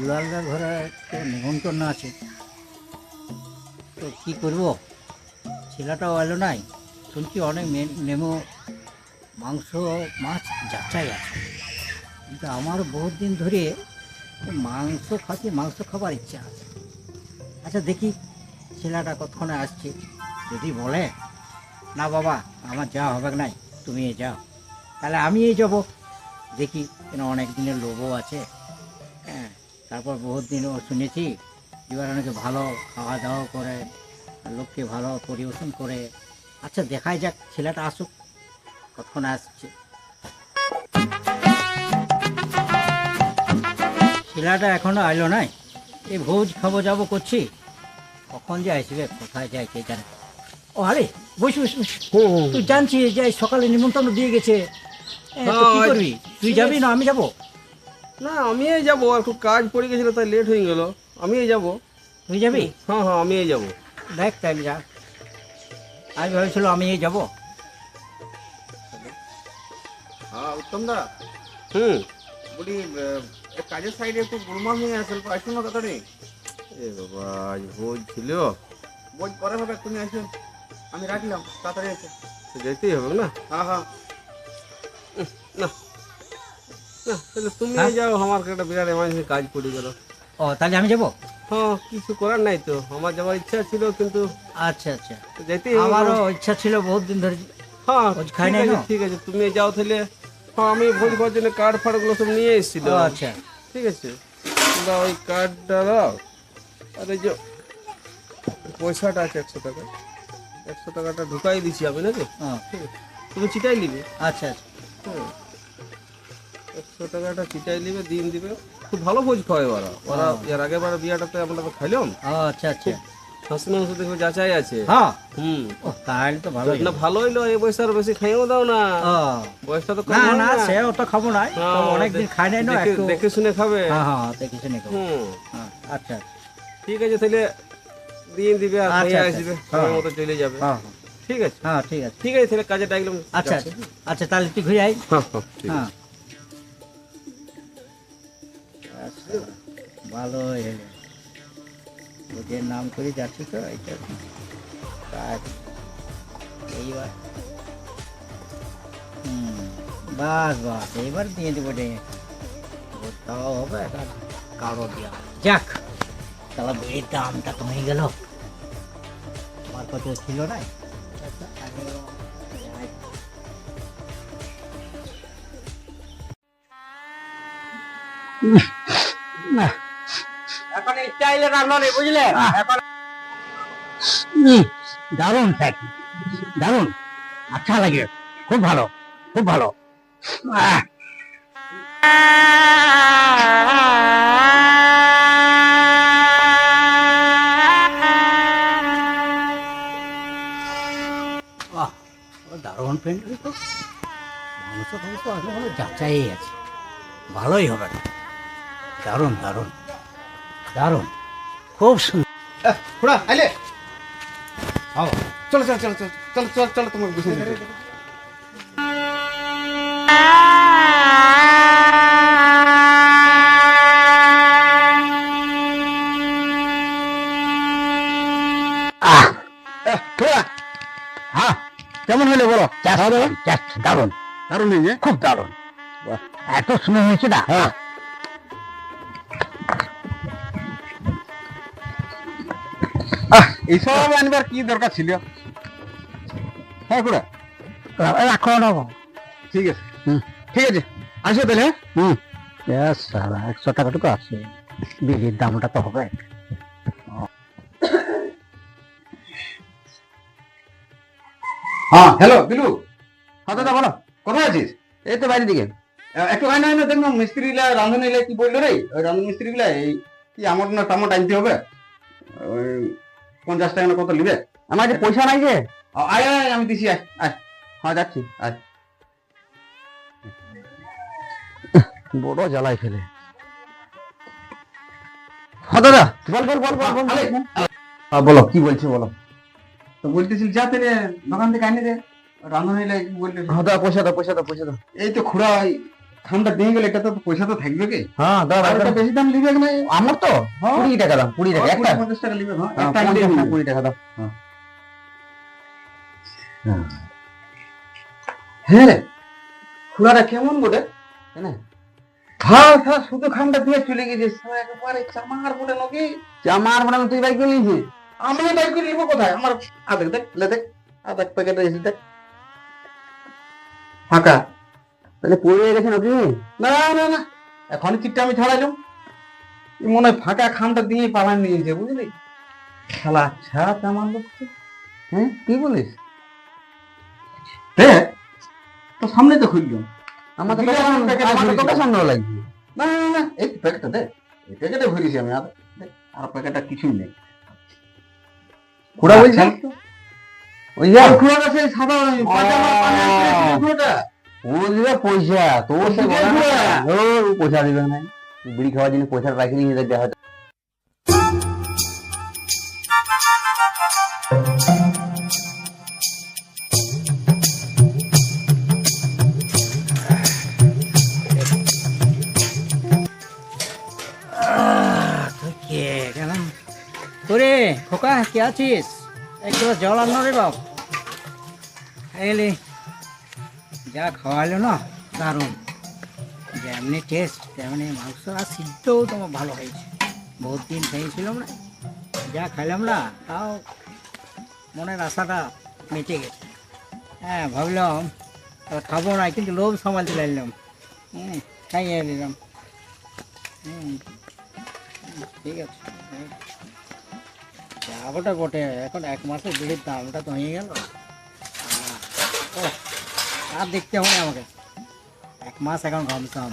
দুলালদার ঘরে তো নিমন্ত্রণ আছে। তো কি করব? ছেলেটাও এলো নাই। শুনছি অনেক নেমো মাংস, মাছ যাচাই আছে। কিন্তু আমার বহুত দিন ধরে মাংস খাচ্ছি মাংস খাবার ইচ্ছা আছে। আচ্ছা দেখি ছেলেটা কতক্ষণে আসছে। যদি বলে, না বাবা, আমার যা হবে নাই তুমি যাও। তাহলে আমি এই যাব। দেখি, কেন অনেক দিনের লোভও আছে। তারপর বহুত দিনও শুনেছি এবার অনেকে ভালো খাওয়া দাওয়া করে লোককে ভালো পরিবেশন করে। আচ্ছা দেখাই যাক ছেলেটা আসুক কতক্ষণ আসছে। ছেলেটা এখনও আইলো নাই। এই ভোজ খাব যাব করছি। কখন যে আসবে কোথায় যায় কে জানে। ও আরে বস বস বস। তুই জানছিস যে সকালে নিমন্ত্রণ দিয়ে গেছে। কি তুই যাবি না আমি যাব? না আমি এই যাব একটু কাজ পড়ে গেছিল তাই লেট হয়ে গেল। আমি এই যাব। তুই যাবি? হ্যাঁ হ্যাঁ আমি এই যাব। দেখ তাহলে যা। আমি ভেবেছিল আমি এই যাব। হ্যাঁ উত্তম দা। হুম। বলি কাজের সাইডে একটু গোলমাল হয়ে আছে অল্প আসুন না তাড়াতাড়ি এ বাবা আজ ভোজ ছিল। বই পরে হবে তুমি আসুন। আমি রাখলাম তাড়াতাড়ি তো যেতেই হবে না? হ্যাঁ হ্যাঁ। না। তুমি হ্যাঁ? যাও আমার একটা বিরাট এমার্জেন্সি কাজ পড়ে গেল। ও তাহলে আমি যাব? হ্যাঁ কিছু করার নাই তো। আমার যাওয়ার ইচ্ছা ছিল কিন্তু আচ্ছা আচ্ছা। আমারও ইচ্ছা ছিল বহুত দিন ধরে। হ্যাঁ খাই ঠিক নাই আছে ঠিক আছে তুমি যাও তাহলে। হ্যাঁ আমি ভোজ খাওয়ার জন্য কার্ড ফার্ডগুলো সব নিয়ে এসেছিল আচ্ছা। ঠিক আছে। তোমরা ওই কার্ডটা দাও। আর এই যে পয়সাটা আছে একশো টাকা। একশো টাকাটা ঢুকাই দিছি আমি নাকি? তুমি চিটাই নিবে। আচ্ছা আচ্ছা। হ্যাঁ। একশো টাকাটা চিটাই নিবে দিন দিবে। খুব ভালো ভোজ খাওয়াই ওরা। ওরা এর আগের বার বিয়াটাতে আমরা তো খাইলাম। আচ্ছা আচ্ছা। খাসি মাংস দেখবে যাচাই আছে। হ্যাঁ। হুম। তাহলে তো ভালোই। না এই বেশি খাইও দাও না। বয়সটা তো না না সে অত খাব না। হ্যাঁ, অনেকদিন দেখে- খাই নাই না দেখে- একটু দেখে শুনে খাবে। হ্যাঁ হ্যাঁ দেখি শুনে খাব। হ্যাঁ, আচ্ছা ঠিক আছে তাহলে দিন দিবে আর আচ্ছা, আচ্ছা। আসবে। হ্যাঁ। সময় মতো চলে যাবে। হ্যাঁ হ্যাঁ, ঠিক আছে। হ্যাঁ ঠিক আছে। ঠিক আছে তাহলে কাজে ডাকলাম আচ্ছা আচ্ছা আচ্ছা তাহলে তুই ঘুরে আই হ্যাঁ হ্যাঁ ভালো হলো ওদের নাম করে যাচ্ছি তো এইটা কাজ। এইবার, হুম, বাস বাস, এইবার দিয়ে দেবো রে। তাও হবে কারও দেওয়া যাক, তাহলে বেড়ির দামটা কমে গেল। আমার কত ছিল না? না। স্টাইলে রান্না নেই বুঝলে? এখন উম, দারুণ থাকি দারুণ। আচ্ছা লাগে। খুব ভালো। খুব ভালো। দারুণ তো। আসলে যাচাই আছে। ভালোই হবে। দারুণ দারুণ। দারুণ। খুব সুন্দর খুড়া আইলে। আও চলো চলো চলো চলো চলো চলো চলো তোমাকে বুঝে কেমন হলো বলো? দারুণ দারুণ। দারুণ। খুব দারুণ। এত সুন্দর হয়েছে না? হ্যাঁ। এইসব আনবার কি দরকার ছিল? হ্যাঁ খুড়া রাখো নেব ঠিক আছে। ঠিক আছে। আসো তাহলে হ্যাঁ? হুম। সারা একশো টাকাটুকু আছে। বিলির দামটা তো হবে। হ্যাঁ হ্যালো বিলু হ্যাঁ দাদা বলো কোথায় আছিস? এই তো বাইরের দিকে। একটু হয় না দেখলাম মিস্ত্রিগুলা রাঁধুনিলা কি বলল রে? ওই রাঁধুনি মিস্ত্রিগুলা এই কি আমার না টামট আনতে হবে? ওই পঞ্চাশ টাকা না কত নিবে? আমার যে পয়সা নাই যে। আয় আয় আয়, আমি দিছি আয় আয়। হ্যাঁ যাচ্ছি আয়। বড় জ্বালাই ফেলে। হ্যাঁ দাদা বল বল বল বল বল। হ্যাঁ, বলো কি বলছো বলো। তো বলতেছিল যা দোকান থেকে আনি দে। রাঁধুনিলা কি বললে হ্যাঁ দাদা পয়সা দাও পয়সা দাও পয়সা দাও। এই তো খুড়া খামটা দিয়ে গেলে এটা তো পয়সা তো থাকবে কি? হ্যাঁ এটা বেশি দাম নিবে না? আমার তো? কুড়ি টাকা দাম কুড়ি টাকা একটা। কুড়ি পঞ্চাশ টাকা নিবে হ্যাঁ হ্যাঁ, একটা কুড়ি টাকা দাও। হ্যাঁ। খুড়াটা কেমন বটে? হ্যাঁ হ্যাঁ হ্যাঁ শুধু খামটা দিয়ে চলে গেছে সারা একেবারে চামার বটে নাকি? আমার মনে তুই বাইক করে নিয়েছিস? আমি বাইক করে নিবো কোথায়? আমার আদেক দেখ লে দেখ আদেক প্যাকেট দেখ। ফাঁকা? তাহলে পড়ে গেছে নাকি না না না। এখন চিটটা আমি ছাড়াইলাম। মনে হয় ফাঁকা খামটা দিয়ে পালান নিয়েছে বুঝলি? শালা আচ্ছা আমার লোক হ্যাঁ কি বলিস? দেখ তো সামনে তো খুললাম আমার তো দিলে দোকান- আমার প্যাকেটে আমার তো ভরেছি। দোকান সামনে লাগছে না না না, না এই প্যাকেটটা দে এই প্যাকেটে ভরেছি আমি আর। আর প্যাকেটটা কিছুই নেই। খুড়া? আচ্ছা, ওই যে সাদা পাজামা পানে খুড়াটা। ও দিবে পয়সা তোর সে। ও পয়সা দিবে না। বিড়ি খাওয়ার জন্য পয়সা রাখি নিয়ে দেখবে হয়তো। তোরে খোকা কে আছিস? একটু জল আনো রে বাপ। এলি যা খাওয়ালো না, দারুণ। যেমনি টেস্ট তেমনি মাংস আর সিদ্ধও তোমার ভালো হয়েছে। বহুত দিন খেয়েছিলাম না যা খাইলাম না, তাও মনের আশাটা মিটে গেছে। হ্যাঁ ভাবলাম খাব না, কিন্তু লোভ সামালতে লাগলাম হুম, খাইয়ে দিলাম হুম, ঠিক আছে। যাবোটা বটে, এখন এক মাসের বিড়ির দামটা তো হয়ে গেল। ও আর দেখতে হবে আমাকে। এক মাস এখন কমসম